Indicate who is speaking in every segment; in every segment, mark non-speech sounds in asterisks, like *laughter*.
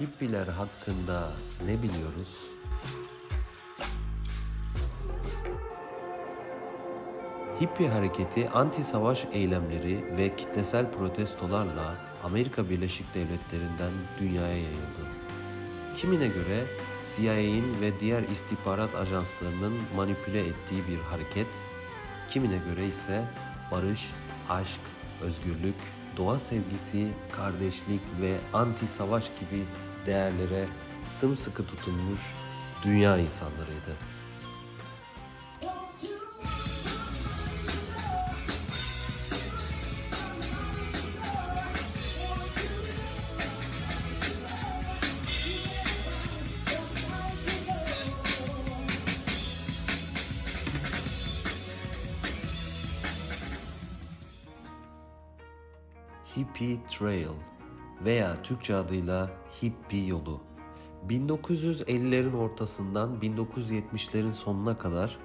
Speaker 1: Hippiler hakkında ne biliyoruz? Hippi hareketi anti-savaş eylemleri ve kitlesel protestolarla Amerika Birleşik Devletleri'nden dünyaya yayıldı. Kimine göre CIA'in ve diğer istihbarat ajanslarının manipüle ettiği bir hareket, kimine göre ise barış, aşk, özgürlük, doğa sevgisi, kardeşlik ve anti-savaş gibi değerlere sımsıkı tutunmuş dünya insanlarıydı. Hippie Trail veya Türkçe adıyla Hippie Yolu. 1950'lerin ortasından 1970'lerin sonuna kadar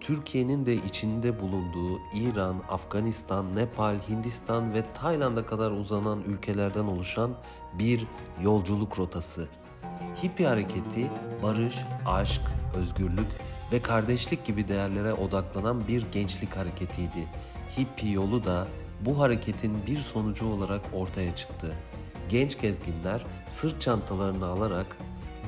Speaker 1: Türkiye'nin de içinde bulunduğu İran, Afganistan, Nepal, Hindistan ve Tayland'a kadar uzanan ülkelerden oluşan bir yolculuk rotası. Hippie hareketi barış, aşk, özgürlük ve kardeşlik gibi değerlere odaklanan bir gençlik hareketiydi. Hippie yolu da bu hareketin bir sonucu olarak ortaya çıktı. Genç gezginler sırt çantalarını alarak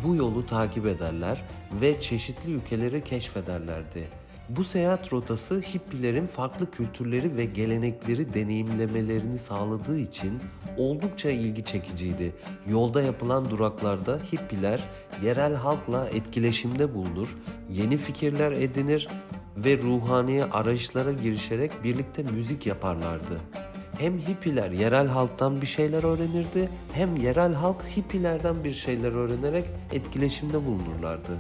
Speaker 1: bu yolu takip ederler ve çeşitli ülkeleri keşfederlerdi. Bu seyahat rotası hippilerin farklı kültürleri ve gelenekleri deneyimlemelerini sağladığı için oldukça ilgi çekiciydi. Yolda yapılan duraklarda hippiler yerel halkla etkileşimde bulunur, yeni fikirler edinir ve ruhani arayışlara girişerek birlikte müzik yaparlardı. Hem hippiler yerel halktan bir şeyler öğrenirdi hem yerel halk hippilerden bir şeyler öğrenerek etkileşimde bulunurlardı.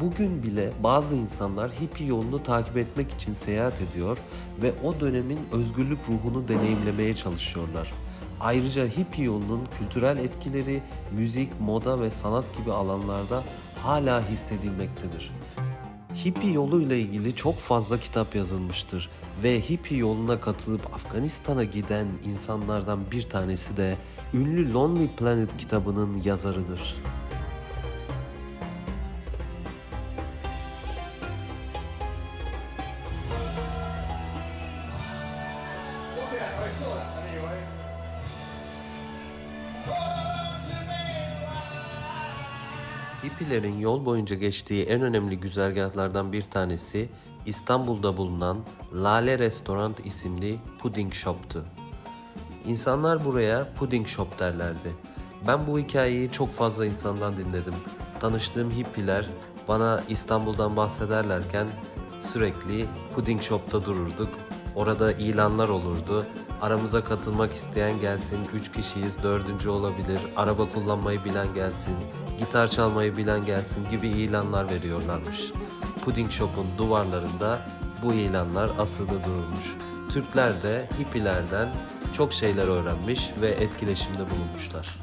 Speaker 1: Bugün bile bazı insanlar hippie yolunu takip etmek için seyahat ediyor ve o dönemin özgürlük ruhunu deneyimlemeye çalışıyorlar. Ayrıca hippie yolunun kültürel etkileri müzik, moda ve sanat gibi alanlarda hala hissedilmektedir. Hippie yoluyla ilgili çok fazla kitap yazılmıştır ve hippie yoluna katılıp Afganistan'a giden insanlardan bir tanesi de ünlü Lonely Planet kitabının yazarıdır. Hippilerin yol boyunca geçtiği en önemli güzergahlardan bir tanesi İstanbul'da bulunan Lale Restaurant isimli puding shop'tu. İnsanlar buraya puding shop derlerdi. Ben bu hikayeyi çok fazla insandan dinledim. Tanıştığım hippiler bana İstanbul'dan bahsederlerken sürekli puding shop'ta dururduk. Orada ilanlar olurdu. Aramıza katılmak isteyen gelsin, 3 kişiyiz, dördüncü olabilir, araba kullanmayı bilen gelsin, gitar çalmayı bilen gelsin gibi ilanlar veriyorlarmış. Puding Shop'un duvarlarında bu ilanlar asılı dururmuş. Türkler de hippilerden çok şeyler öğrenmiş ve etkileşimde bulunmuşlar.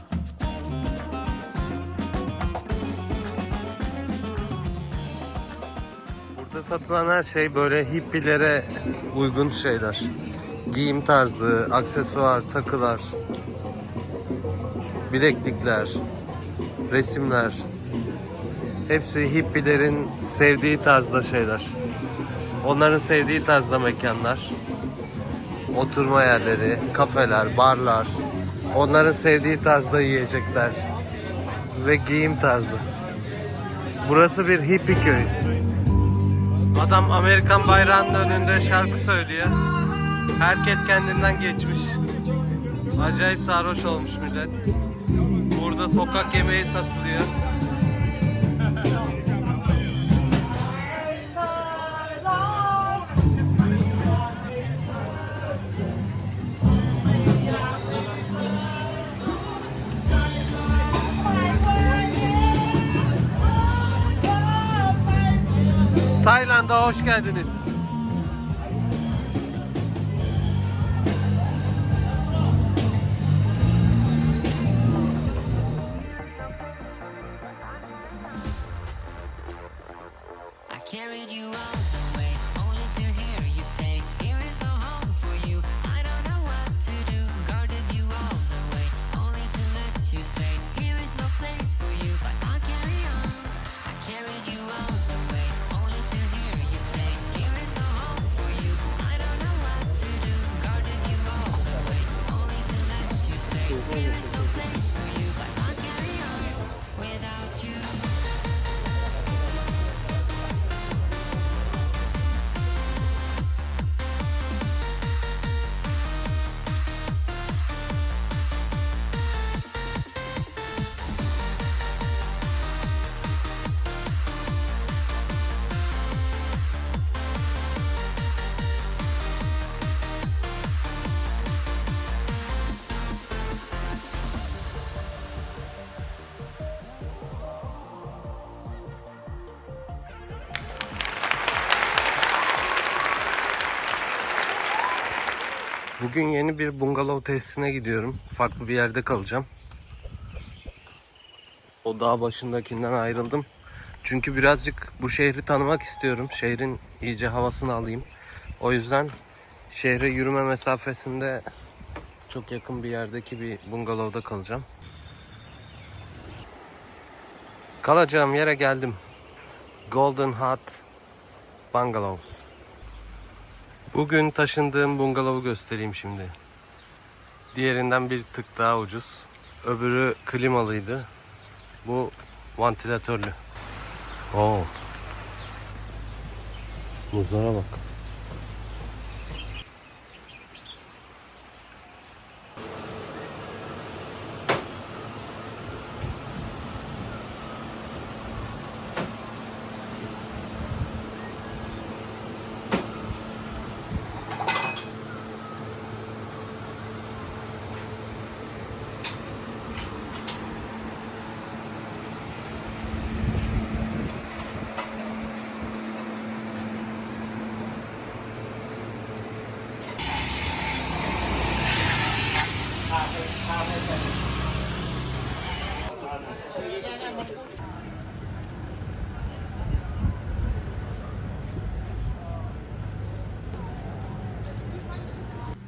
Speaker 1: Burada satılan her şey böyle hippilere uygun şeyler. Giyim tarzı, aksesuar, takılar, bileklikler, resimler. Hepsi hippilerin sevdiği tarzda şeyler. Onların sevdiği tarzda mekanlar. Oturma yerleri, kafeler, barlar. Onların sevdiği tarzda yiyecekler. Ve giyim tarzı. Burası bir hippie köy. Adam Amerikan bayrağının önünde şarkı söylüyor. Herkes kendinden geçmiş. Acayip sarhoş olmuş millet. Burada sokak yemeği satılıyor. Tayland'a hoş geldiniz.
Speaker 2: there is no place
Speaker 1: Bugün yeni bir bungalov tesisine gidiyorum. Farklı bir yerde kalacağım. O dağ başındakinden ayrıldım. Çünkü birazcık bu şehri tanımak istiyorum. Şehrin iyice havasını alayım. O yüzden şehre yürüme mesafesinde çok yakın bir yerdeki bir bungalovda kalacağım. Kalacağım yere geldim. Golden Hut Bungalows. Bugün taşındığım bungalovu göstereyim şimdi. Diğerinden bir tık daha ucuz. Öbürü klimalıydı. Bu vantilatörlü. Oo. Muzlara bak.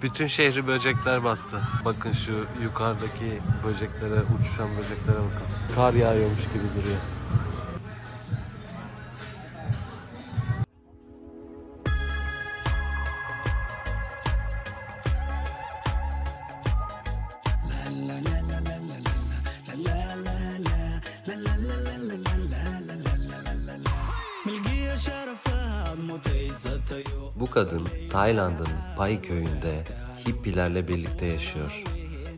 Speaker 1: Bütün şehri böcekler bastı. Bakın şu yukarıdaki böceklere, uçuşan böceklere bakın. Kar yağıyormuş gibi duruyor. Tayland'ın Pai köyünde hippilerle birlikte yaşıyor.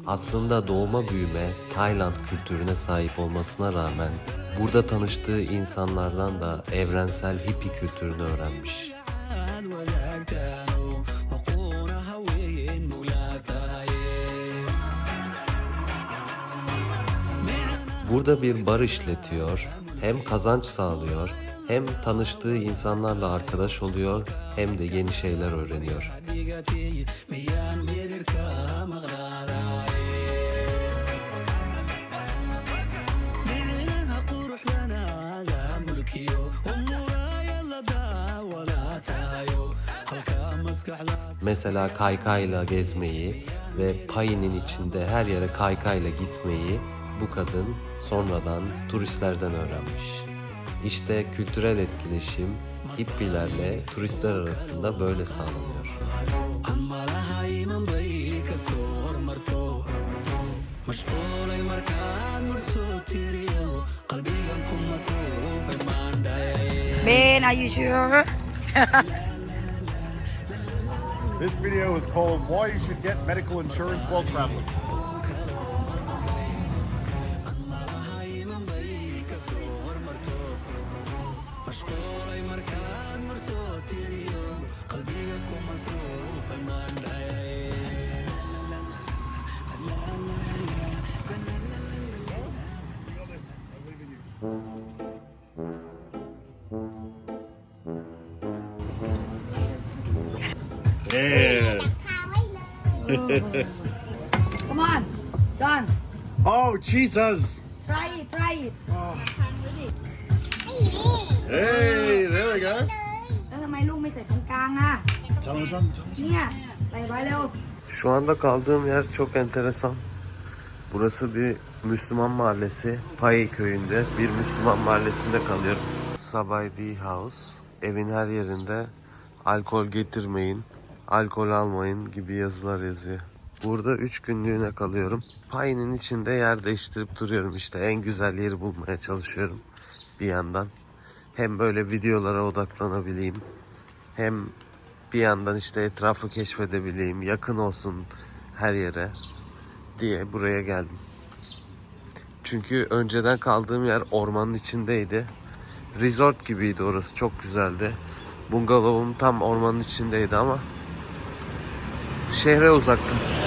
Speaker 1: Aslında doğma büyüme Tayland kültürüne sahip olmasına rağmen burada tanıştığı insanlardan da evrensel hippi kültürünü öğrenmiş. Burada bir bar işletiyor, hem kazanç sağlıyor, hem tanıştığı insanlarla arkadaş oluyor, hem de yeni şeyler öğreniyor. Mesela kaykayla gezmeyi ve payinin içinde her yere kaykayla gitmeyi bu kadın sonradan turistlerden öğrenmiş. İşte kültürel etkileşim hippilerle turistler arasında böyle sağlanıyor.
Speaker 3: Ben, are you sure?
Speaker 4: This video is called Why You Should Get Medical Insurance While Traveling. Oh, Jesus.
Speaker 3: Try it, try it.
Speaker 4: Hey, there we go.
Speaker 3: แล้วทำไมลูกไม่ใส่ตรงกลางอ่ะ
Speaker 4: Tell him something. Tell him
Speaker 3: เนี่ย ใส่ไว้เร็ว
Speaker 1: Şu anda kaldığım yer çok enteresan. Burası bir Müslüman mahallesi. Pai köyünde bir Müslüman mahallesinde kalıyorum. Sabaydi House. Evin her yerinde alkol getirmeyin, alkol almayın gibi yazılar yazıyor. Burada 3 günlüğüne kalıyorum. Payının içinde yer değiştirip duruyorum işte. En güzel yeri bulmaya çalışıyorum bir yandan. Hem böyle videolara odaklanabileyim. Hem bir yandan işte etrafı keşfedebileyim. Yakın olsun her yere diye buraya geldim. Çünkü önceden kaldığım yer ormanın içindeydi. Resort gibiydi orası. Çok güzeldi. Bungalovum tam ormanın içindeydi ama şehre uzaktı.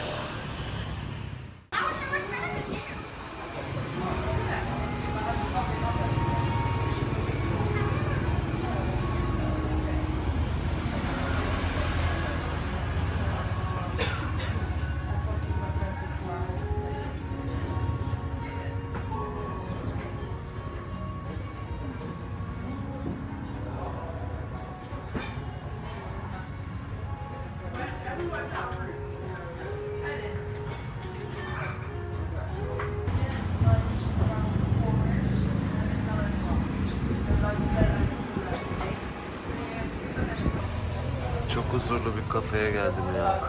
Speaker 1: huzurlu bir kafeye geldim ya.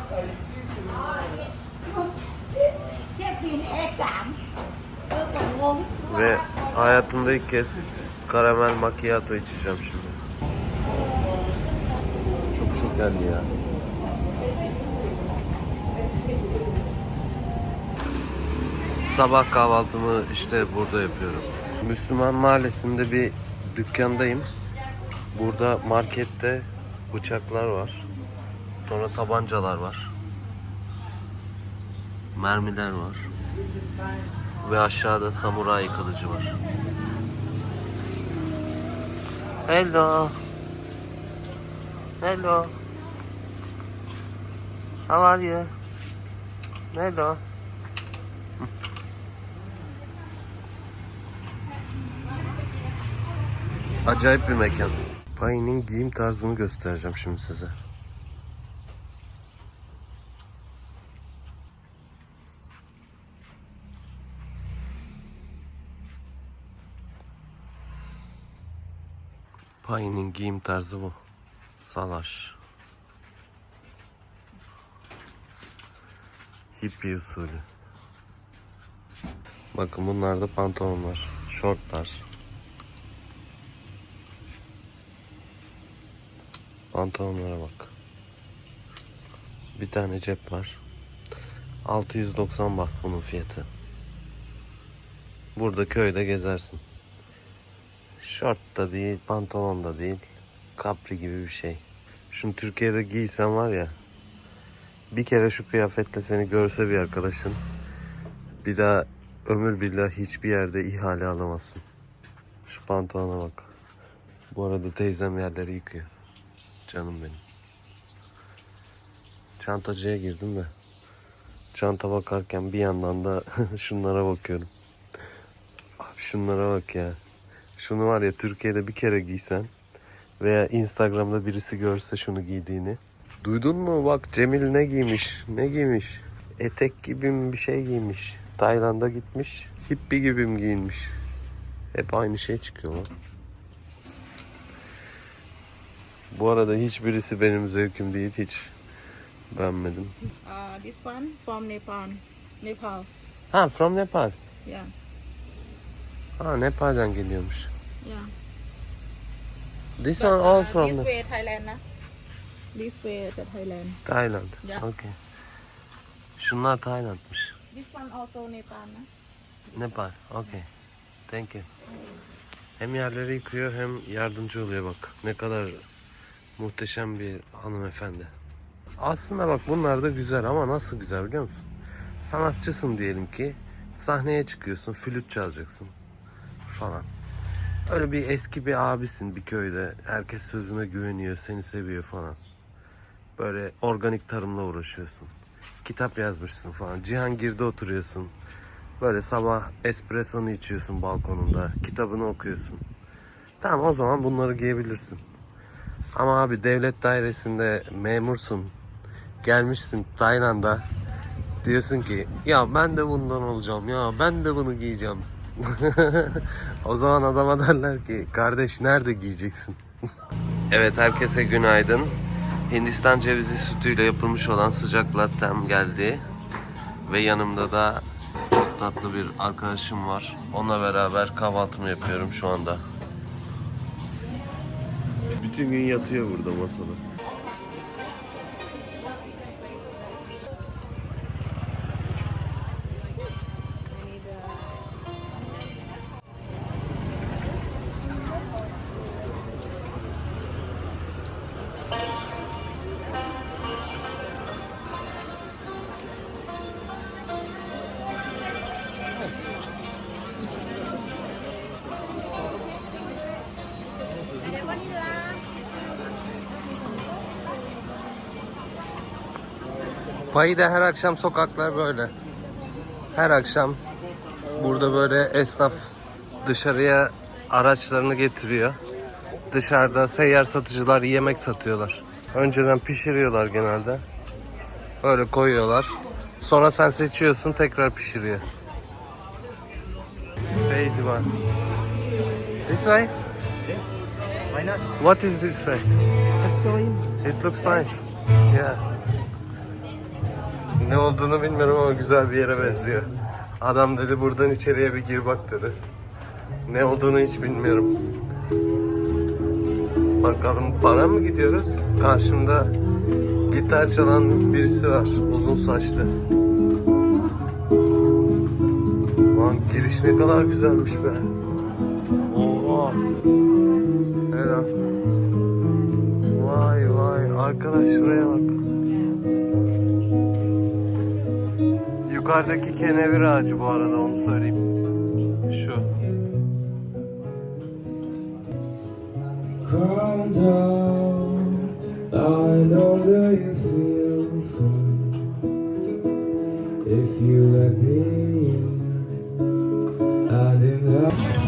Speaker 1: Ve hayatımda ilk kez karamel macchiato içeceğim şimdi. Çok şekerli ya. Sabah kahvaltımı işte burada yapıyorum. Müslüman mahallesinde bir dükkandayım. Burada markette bıçaklar var. Sonra tabancalar var. Mermiler var. Ve aşağıda samuray kılıcı var. Hello. Hello. How are you? Hello. Acayip bir mekan. Payne'in giyim tarzını göstereceğim şimdi size. Payne'in giyim tarzı bu. Salaş. Hippie usulü. Bakın bunlarda pantolonlar, şortlar. Pantolonlara bak. Bir tane cep var. 690 baht bunun fiyatı. Burada köyde gezersin. Şort da değil, pantolon da değil. Capri gibi bir şey. Şunu Türkiye'de giysen var ya. Bir kere şu kıyafetle seni görse bir arkadaşın. Bir daha ömür billah hiçbir yerde ihale alamazsın. Şu pantolona bak. Bu arada teyzem yerleri yıkıyor. Canım benim. Çantacıya girdim de. Çanta bakarken bir yandan da *laughs* şunlara bakıyorum. Abi şunlara bak ya. Şunu var ya Türkiye'de bir kere giysen veya Instagram'da birisi görse şunu giydiğini. Duydun mu bak Cemil ne giymiş? Ne giymiş? Etek gibi mi bir şey giymiş. Tayland'a gitmiş. Hippie gibi mi giyinmiş? Hep aynı şey çıkıyor lan. Bu arada hiçbirisi benim zevkim değil hiç beğenmedim.
Speaker 5: Uh, this one from Nepal. Nepal.
Speaker 1: Ha from Nepal.
Speaker 5: Yeah.
Speaker 1: Ha Nepal'den geliyormuş.
Speaker 5: Yeah.
Speaker 1: This
Speaker 5: But,
Speaker 1: one all
Speaker 5: uh,
Speaker 1: from
Speaker 5: this way Thailand na. This way to Thailand.
Speaker 1: Thailand.
Speaker 5: Yeah.
Speaker 1: Okay. Şunlar Tayland'mış.
Speaker 5: This one also Nepal na.
Speaker 1: Nepal. Okay. Thank you. Hem yerleri yıkıyor hem yardımcı oluyor bak. Ne kadar muhteşem bir hanımefendi. Aslında bak bunlar da güzel ama nasıl güzel biliyor musun? Sanatçısın diyelim ki. Sahneye çıkıyorsun, flüt çalacaksın falan. Öyle bir eski bir abisin bir köyde. Herkes sözüne güveniyor, seni seviyor falan. Böyle organik tarımla uğraşıyorsun. Kitap yazmışsın falan. Cihangir'de oturuyorsun. Böyle sabah espressonu içiyorsun balkonunda. Kitabını okuyorsun. Tamam o zaman bunları giyebilirsin. Ama abi devlet dairesinde memursun. Gelmişsin Tayland'a. Diyorsun ki ya ben de bundan olacağım ya ben de bunu giyeceğim. *laughs* o zaman adama derler ki kardeş nerede giyeceksin? *laughs* evet herkese günaydın. Hindistan cevizi sütüyle yapılmış olan sıcak lattem geldi. Ve yanımda da çok tatlı bir arkadaşım var. Onunla beraber kahvaltımı yapıyorum şu anda. Bütün gün yatıyor burada masada. Payı'da her akşam sokaklar böyle. Her akşam burada böyle esnaf dışarıya araçlarını getiriyor. Dışarıda seyyar satıcılar yemek satıyorlar. Önceden pişiriyorlar genelde. Öyle koyuyorlar. Sonra sen seçiyorsun tekrar pişiriyor. Crazy one. This way?
Speaker 6: Why not?
Speaker 1: What is this way? It looks nice. Yeah. Ne olduğunu bilmiyorum ama güzel bir yere benziyor. Adam dedi buradan içeriye bir gir bak dedi. Ne olduğunu hiç bilmiyorum. Bakalım para mı gidiyoruz? Karşımda gitar çalan birisi var. Uzun saçlı. Lan giriş ne kadar güzelmiş be. Oha. Helal. Vay vay arkadaş şuraya bak. Yukarıdaki kenevir ağacı bu arada onu söyleyeyim. Şu.
Speaker 7: If you let me I didn't have.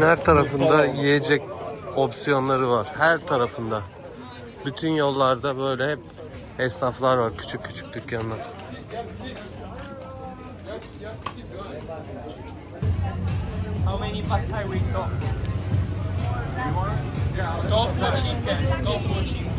Speaker 1: Köyün her tarafında yiyecek opsiyonları var. Her tarafında. Bütün yollarda böyle hep esnaflar var. Küçük küçük dükkanlar.
Speaker 6: How many pad thai we got? Go for chicken. Go for chicken.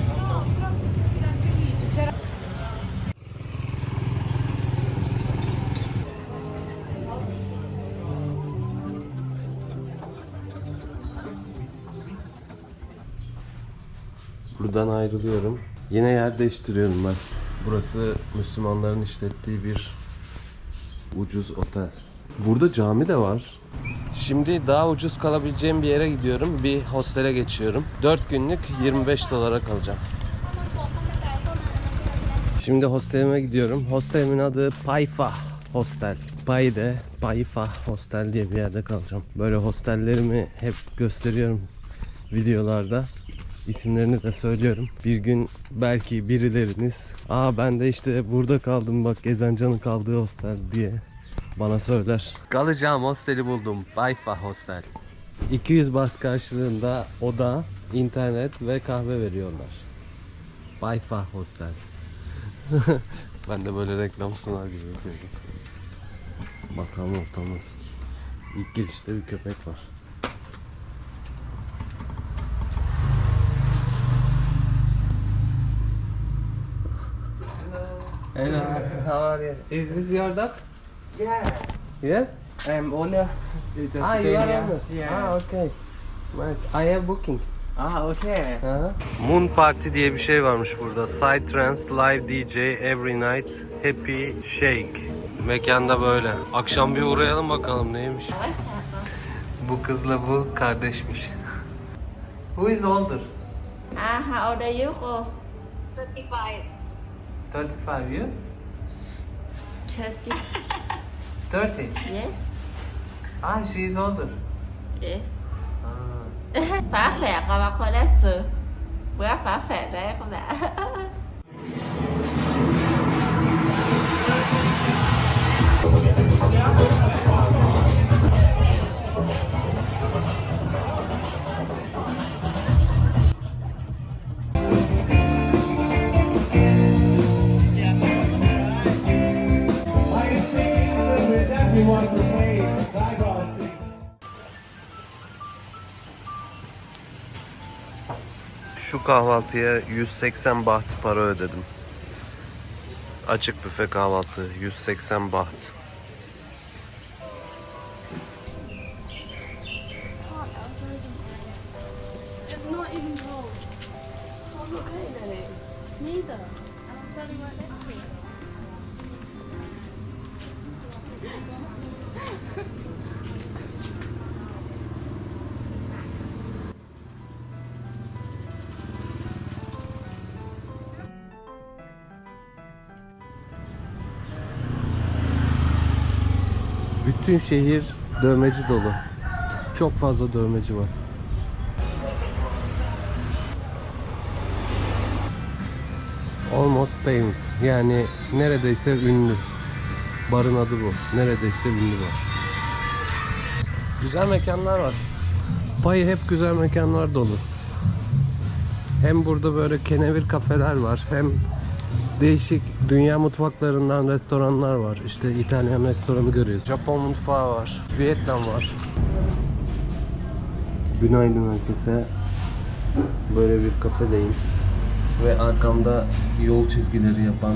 Speaker 1: Buradan ayrılıyorum. Yine yer değiştiriyorum ben. Burası Müslümanların işlettiği bir ucuz otel. Burada cami de var. Şimdi daha ucuz kalabileceğim bir yere gidiyorum. Bir hostele geçiyorum. 4 günlük 25 dolara kalacağım. Şimdi hostelime gidiyorum. Hostelimin adı Payfa Hostel. Payde Payfa Hostel diye bir yerde kalacağım. Böyle hostellerimi hep gösteriyorum videolarda. İsimlerini de söylüyorum. Bir gün belki birileriniz Aa ben de işte burada kaldım bak Gezencan'ın kaldığı hostel diye bana söyler. Kalacağım hosteli buldum. Payfa Hostel. 200 baht karşılığında oda, internet ve kahve veriyorlar. Payfa Hostel. *laughs* ben de böyle reklam sunar gibi yapıyorum. Bakalım ortam nasıl. İlk girişte bir köpek var. Hello, how are you? Is this your dog?
Speaker 6: Yeah.
Speaker 1: Yes?
Speaker 6: I'm owner.
Speaker 1: Ah, you are owner. Ah, okay. Nice. I have booking.
Speaker 6: Ah, okay.
Speaker 1: Aha. Moon Party diye bir şey varmış burada. Side Trance, Live DJ, Every Night, Happy Shake. Mekanda böyle. Akşam bir uğrayalım bakalım neymiş. bu kızla bu kardeşmiş. Who is older?
Speaker 3: Ah, how old are you? Cô?
Speaker 1: 35 you?
Speaker 3: 30.
Speaker 1: 30.
Speaker 3: Yes.
Speaker 1: Ah, she is older.
Speaker 3: Yes.
Speaker 1: Ah.
Speaker 3: phá phẹt rồi mà coi lá sừ. Bữa phá phẹt đấy không đã.
Speaker 1: Kahvaltıya 180 baht para ödedim. Açık büfe kahvaltı 180 baht. Bütün şehir dövmeci dolu. Çok fazla dövmeci var. Almost famous. Yani neredeyse ünlü. Barın adı bu. Neredeyse ünlü var. Güzel mekanlar var. Payı hep güzel mekanlar dolu. Hem burada böyle kenevir kafeler var. Hem değişik dünya mutfaklarından restoranlar var. İşte İtalyan restoranı görüyoruz. Japon mutfağı var. Vietnam var. Günaydın herkese. Böyle bir kafedeyim. Ve arkamda yol çizgileri yapan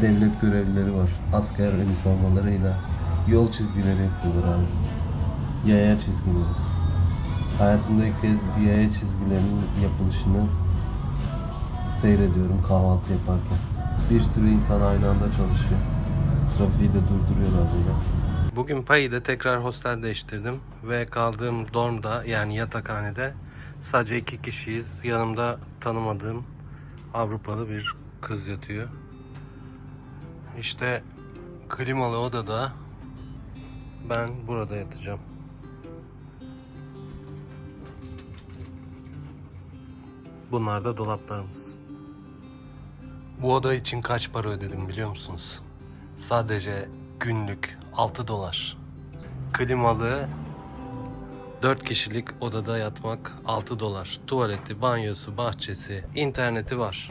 Speaker 1: devlet görevlileri var. Asker üniformalarıyla yol çizgileri yapıyorlar abi. Yaya çizgileri. Hayatımda ilk kez yaya çizgilerinin yapılışını seyrediyorum kahvaltı yaparken. Bir sürü insan aynı anda çalışıyor. Trafiği de durduruyorlar böyle. Bugün payı da tekrar hostel değiştirdim ve kaldığım dormda yani yatakhanede sadece iki kişiyiz. Yanımda tanımadığım Avrupalı bir kız yatıyor. İşte klimalı odada ben burada yatacağım. Bunlar da dolaplarımız. Bu oda için kaç para ödedim biliyor musunuz? Sadece günlük 6 dolar. Klimalı 4 kişilik odada yatmak 6 dolar. Tuvaleti, banyosu, bahçesi, interneti var.